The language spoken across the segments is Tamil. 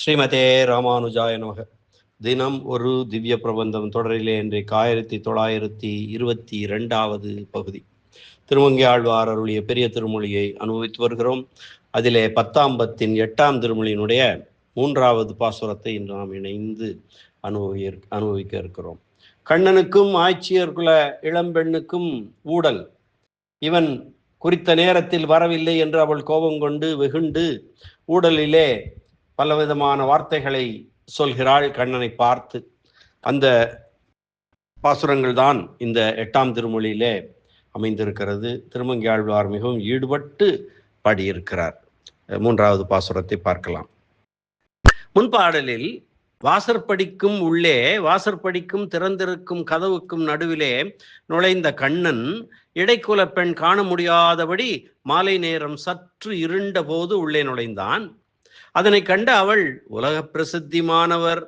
ஸ்ரீமதே ராமானுஜாய நமக. தினம் ஒரு திவ்ய பிரபந்தம் தொடரிலே இன்றைக்கு ஆயிரத்தி தொள்ளாயிரத்தி இருபத்தி இரண்டாவது பகுதி. திருமங்கி ஆழ்வார் அருளிய பெரிய திருமொழியை அனுபவித்து வருகிறோம். அதிலே பத்தாம் பத்தின் எட்டாம் திருமொழியினுடைய மூன்றாவது பாசுரத்தை இன்று நாம் இணைந்து அனுபவி அனுபவிக்க இருக்கிறோம். கண்ணனுக்கும் ஆட்சியர்குல இளம்பெண்ணுக்கும் ஊடல். இவன் குறித்த நேரத்தில் வரவில்லை என்று அவள் கோபம் கொண்டு வெகுண்டு ஊடலிலே பலவிதமான வார்த்தைகளை சொல்கிறாள் கண்ணனை பார்த்து. அந்த பாசுரங்கள் தான் இந்த எட்டாம் திருமொழியிலே அமைந்திருக்கிறது. திருமங்கியாழ்வார் மிகவும் ஈடுபட்டு பாடியிருக்கிறார். மூன்றாவது பாசுரத்தை பார்க்கலாம். முன்பாடலில் வாசற்படிக்கும் உள்ளே வாசற்படிக்கும் திறந்திருக்கும் கதவுக்கும் நடுவிலே நுழைந்த கண்ணன் இடைக்குல பெண் காண முடியாதபடி மாலை நேரம் சற்று இருண்ட போது உள்ளே நுழைந்தான். அதனை கண்ட அவள் உலக பிரசித்திமானவர்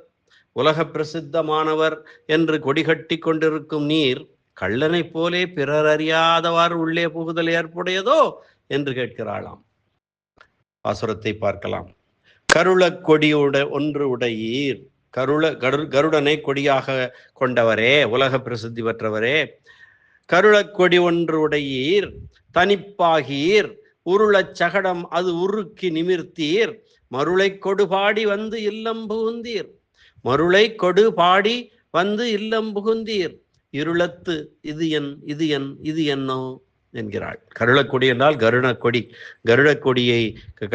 உலக பிரசித்தமானவர் என்று கொடிகட்டி கொண்டிருக்கும் நீர் கள்ளனைப் போலே பிறர் அறியாதவாறு உள்ளே புகுதல் ஏற்புடையதோ? என்று கேட்கிறாளாம். பாசுரத்தை பார்க்கலாம். கருள கொடியுட ஒன்று உடையீர். கருள கரு கருடனை கொடியாக கொண்டவரே உலக பிரசித்தி பெற்றவரே கருளக்கொடி ஒன்று உடையீர். தனிப்பாகீர். உருளச் சகடம் அது உருக்கி நிமிர்த்தீர். மருளை கொடு பாடி வந்து இல்லம் புகுந்தீர். மருளை கொடு பாடி வந்து இல்லம் புகுந்தீர். இருளத்து இது என் இது என் இது என்னோ என்கிறாள். கருளக்கொடி என்றால் கருணக்கொடி. கருடக்கொடியை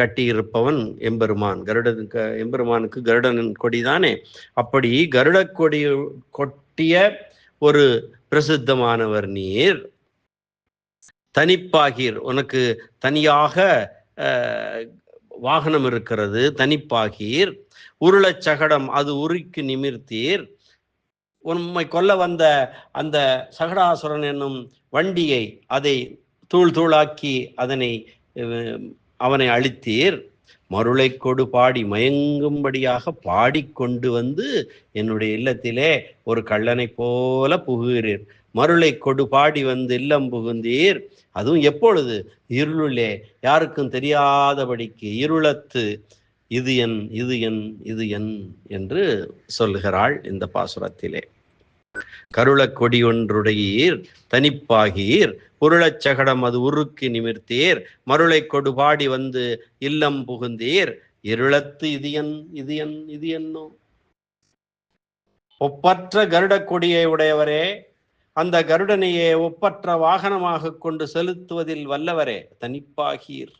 கட்டியிருப்பவன் எம்பெருமான். கருட எம்பெருமானுக்கு கருடனின் கொடி தானே. அப்படி கருடக்கொடி கொட்டிய ஒரு பிரசித்தமானவர் நீர். தனிப்பாகீர். உனக்கு தனியாக வாகனம் இருக்கிறது தனிப்பாகீர். உருளச் சகடம் அது உருக்கி நிமிர்த்தீர். உண்மை கொல்ல வந்த அந்த சகடாசுரன் என்னும் வண்டியை அதை தூள் தூளாக்கி அதனை அவனை அழித்தீர். மருளை கொடு பாடி மயங்கும்படியாக பாடிக்கொண்டு வந்து என்னுடைய இல்லத்திலே ஒரு கள்ளனை போல புகுகிறீர். மருளை கொடு பாடி வந்து இல்லம் புகுந்தீர். அதுவும் எப்பொழுது? இருளிலே. யாருக்கும் தெரியாதபடிக்கு இருளத்து இது என் இது என் இது என் என்று சொல்லுகிறாள் இந்த பாசுரத்திலே. கருளக் கொடி ஒன்றுடையீர் தனிப்பாகீர் உருளச்சகடம் அது உருக்கி நிமிர்த்தீர். மருளை கொடு பாடி வந்து இல்லம் புகுந்தீர். இருளத்து இது என் இது என் இது என்னோ? ஒப்பற்ற கருடக் கொடியை உடையவரே அந்த கருடனையே ஒப்பற்ற வாகனமாக கொண்டு செலுத்துவதில் வல்லவரே தனிப்பாகீர்.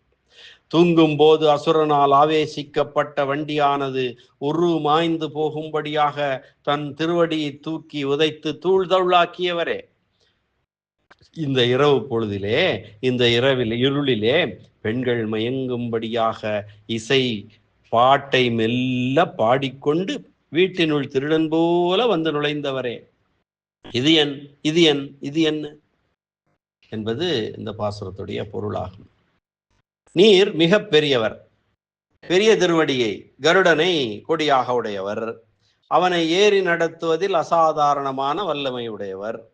தூங்கும் போது அசுரனால் ஆவேசிக்கப்பட்ட வண்டியானது உரு மாய்ந்து போகும்படியாக தன் திருவடியை தூக்கி உதைத்து தூள் தவுளாக்கியவரே இந்த இரவு பொழுதிலே இந்த இரவில் இருளிலே பெண்கள் மயங்கும்படியாக இசை பாட்டை மெல்ல பாடிக்கொண்டு வீட்டினுள் திருடன் போல வந்து நுழைந்தவரே. இது என் இது என் இது என்ன? என்பது இந்த பாசுரத்துடைய பொருளாகும். நீர் மிக பெரியவர் பெரிய திருவடியை கருடனை கொடியாக உடையவர். அவனை ஏறி நடத்துவதில் அசாதாரணமான வல்லமை உடையவர்.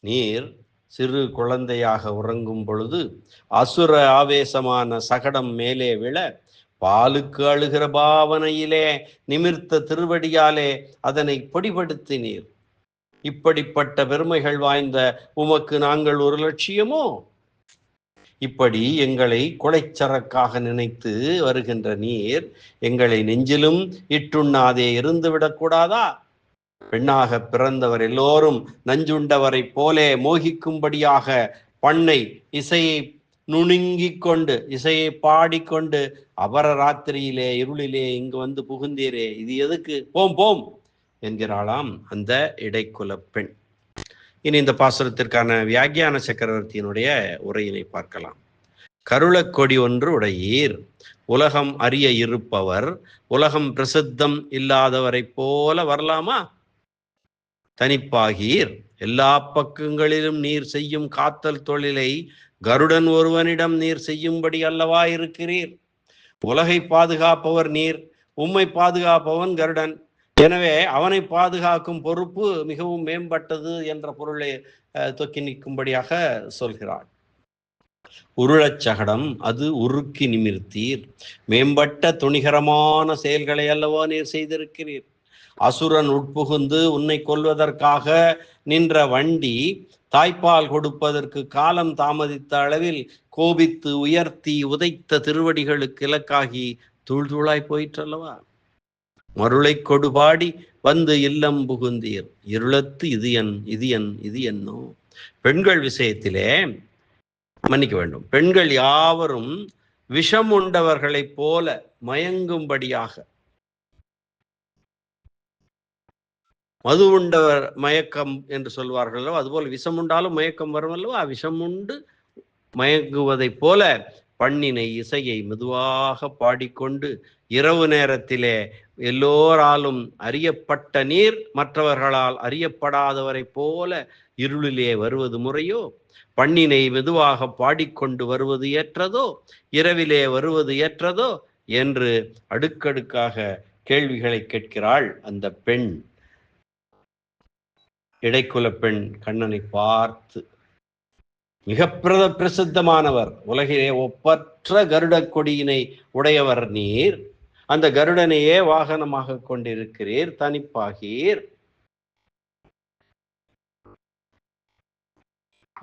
நீர் சிறு குழந்தையாக உறங்கும் பொழுது அசுர ஆவேசமான சகடம் மேலே விழ பாலுக்கு அழுகிற பாவனையிலே நிமிர்த்த திருவடியாலே அதனை பொடிபடுத்தினீர். இப்படிப்பட்ட பெருமைகள் வாய்ந்த உமக்கு நாங்கள் ஒரு லட்சியமோ? இப்படி எங்களை கொலைச்சரக்காக நினைத்து வருகின்ற நீர் எங்களை நெஞ்சிலும் இட்டுண்ணாதே இருந்து விடக்கூடாதா? பெண்ணாக பிறந்தவர் எல்லோரும் நஞ்சுண்டவரை போலே மோகிக்கும்படியாக பண்ணை இசையை நுணுங்கிக் கொண்டு இசையை பாடிக்கொண்டு அபர ராத்திரியிலே இருளிலே இங்கு வந்து புகுந்தீரே. இது எதுக்கு? போம் போம். என்கிறாளாம் அந்த இடைக்குல பெண். இனி இந்த பாசுரத்திற்கான வியாகியான சக்கரவர்த்தியினுடைய உரையினை பார்க்கலாம். கருளக்கொடி ஒன்று உடையீர். உலகம் அறிய இருப்பவர். உலகம் பிரசித்தம் இல்லாதவரை போல வரலாமா? தனிப்பாகீர். எல்லா பக்கங்களிலும் நீர் செய்யும் காத்தல் தொழிலை கருடன் ஒருவனிடம் நீர் செய்யும்படி அல்லவா இருக்கிறீர்? உலகை பாதுகாப்பவர் நீர். உம்மை பாதுகாப்பவன் கருடன். எனவே அவனை பாதுகாக்கும் பொறுப்பு மிகவும் மேம்பட்டது என்ற பொருளை தொக்கி நிற்கும்படியாக சொல்கிறாள். உருளச் சகடம் அது உருக்கி நிமிர்த்தீர். மேம்பட்ட துணிகரமான செயல்களை அல்லவா நீர் செய்திருக்கிறீர்? அசுரன் உட்புகுந்து உன்னை கொல்வதற்காக நின்ற வண்டி தாய்ப்பால் கொடுப்பதற்கு காலம் தாமதித்த அளவில் கோபித்து உயர்த்தி உதைத்த திருவடிகளுக்கு இலக்காகி தூள் தூளாய் போயிற்றல்லவா? மருளை கொடுபாடி வந்து இல்லம் புகுந்தீர். இருளத்து இது என் இது என் இது என்னோ. பெண்கள் விஷயத்திலே மன்னிக்க வேண்டும். பெண்கள் யாவரும் விஷம் உண்டவர்களைப் போல மயங்கும்படியாக. மது உண்டவர் மயக்கம் என்று சொல்வார்கள் அல்லவா? அதுபோல் விஷம் உண்டாலும் மயக்கம் வரும் அல்லவா விஷம் உண்டு மயங்குவதைப் போல பண்ணினை இசையை மெதுவாக பாடிக்கொண்டு இரவு நேரத்திலே எல்லோராலும் அறியப்பட்ட நீர் மற்றவர்களால் அறியப்படாதவரை போல இருளிலே வருவது முறையோ? பண்ணினை மெதுவாக பாடிக்கொண்டு வருவது ஏற்றதோ? இரவிலே வருவது ஏற்றதோ? என்று அடுக்கடுக்காக கேள்விகளை கேட்கிறாள் அந்த பெண். இடைக்குல பெண் கண்ணனை பார்த்து மிக பிரத பிரசித்தமானவர் உலகிலே ஒப்பற்ற கருட கொடியினை உடையவர் நீர். அந்த கருடனையே வாகனமாக கொண்டிருக்கிறீர். தனிப்பாகீர்.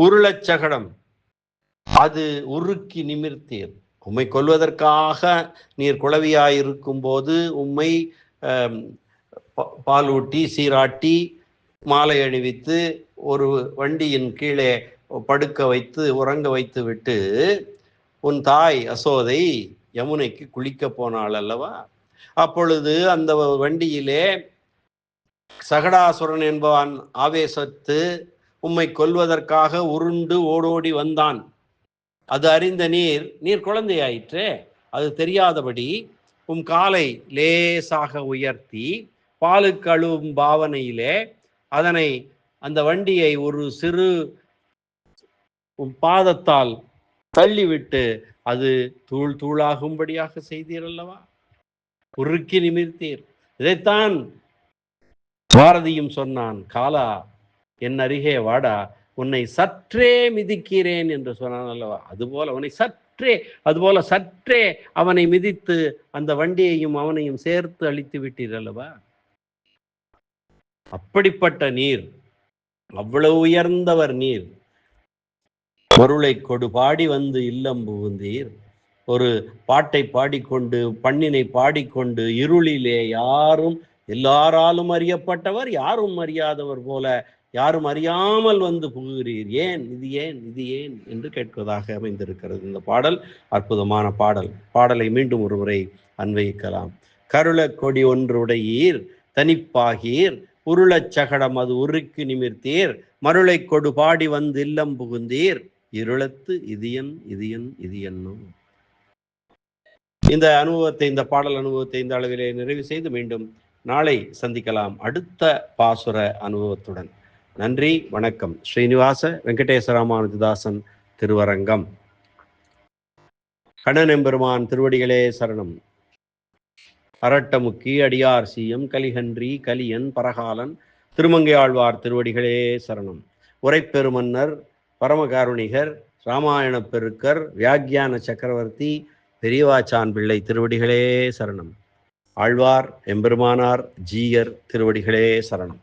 உருளச்சகடம் அது உருக்கி நிமிர்த்தீர். உம்மை கொல்வதற்காக நீர் குளவியாயிருக்கும் போது உம்மை பாலூட்டி சீராட்டி மாலை அணிவித்து ஒரு வண்டியின் கீழே படுக்க வைத்து உறங்க வைத்து விட்டு உன் தாய் அசோதை யமுனைக்கு குளிக்க போனாள் அல்லவா? அப்பொழுது அந்த வண்டியிலே சகடாசுரன் என்பவன் ஆவேசத்து உம்மை கொல்வதற்காக உருண்டு ஓடோடி வந்தான். அது அறிந்த நீர் நீர் குழந்தையாயிற்றே அது தெரியாதபடி உம் காலை லேசாக உயர்த்தி பாலுக்கு அழுவும் பாவனையிலே அதனை அந்த வண்டியை ஒரு சிறு பாதத்தால் தள்ளிவிட்டு அது தூள் தூளாகும்படியாக செய்தீர் அல்லவா உருக்கி நிமிர்த்தீர். இதைத்தான் பாரதியும் சொன்னான் காலா என் அருகே வாடா உன்னை சற்றே மிதிக்கிறேன் என்று சொன்னான் அல்லவா? அதுபோல உன்னை சற்றே அதுபோல சற்றே அவனை மிதித்து அந்த வண்டியையும் அவனையும் சேர்த்து அழித்து விட்டீர் அல்லவா? அப்படிப்பட்ட நீர் அவ்வளவு உயர்ந்தவர் நீர். பொருளை கொடு. பாடி வந்து இல்லம் புகுந்தீர். ஒரு பாட்டை பாடிக்கொண்டு பண்ணினை பாடிக்கொண்டு இருளிலே யாரும் எல்லாராலும் அறியப்பட்டவர் யாரும் அறியாதவர் போல யாரும் அறியாமல் வந்து புகுகிறீர். ஏன்? இது ஏன்? இது ஏன்? என்று கேட்பதாக அமைந்திருக்கிறது. இந்த பாடல் அற்புதமான பாடல். பாடலை மீண்டும் ஒரு முறை அன்வயிக்கலாம். கருள கொடி ஒன்றுடையீர் தனிப்பாகீர் உருளச் சகடம் அது உருக்கு நிமிர்த்தீர். மருளை கொடு. பாடி வந்து இல்லம் புகுந்தீர். இருளத்து இதியன் இதியன் இதயன்னும் இந்த அனுபவத்தை இந்த பாடல் அனுபவத்தை இந்த அளவிலே நிறைவு செய்து மீண்டும் நாளை சந்திக்கலாம் அடுத்த பாசுர அனுபவத்துடன். நன்றி வணக்கம். ஸ்ரீனிவாச வெங்கடேசராமானுஜதாசன் திருவரங்கம். கண்ணன் எம்பெருமான் திருவடிகளே சரணம். அரட்டமுக்கி அடியார் சீயம் கலிகன்றி கலியன் பரகாலன் திருமங்கையாழ்வார் திருவடிகளே சரணம். உரைப்பெருமன்னர் பரமகாருணிகர் ராமாயண பெருக்கர் வியாக்கியான சக்கரவர்த்தி பெரியவாச்சான் பிள்ளை திருவடிகளே சரணம். ஆழ்வார் எம்பெருமானார் ஜீயர் திருவடிகளே சரணம்.